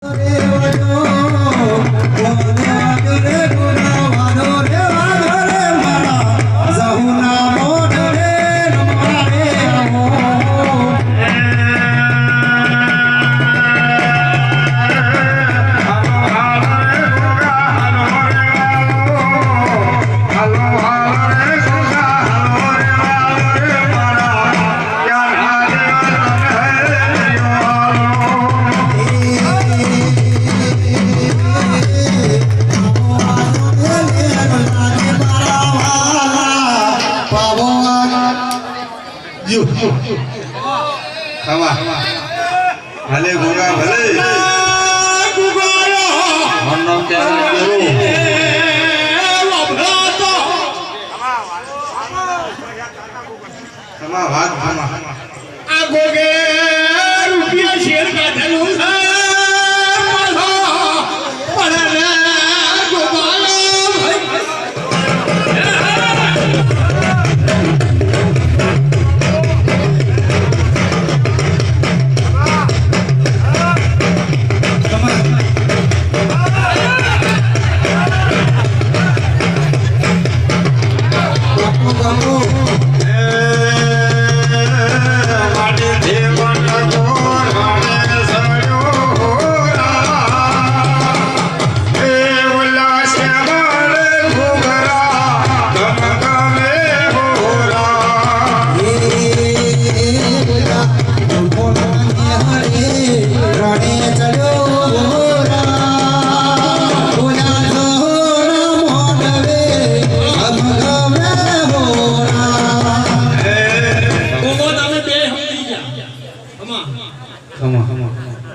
Oh, you ખાવા ભલે ગોગા ભલે. મનનો ક્યારે વાત કરું ખમા ખમા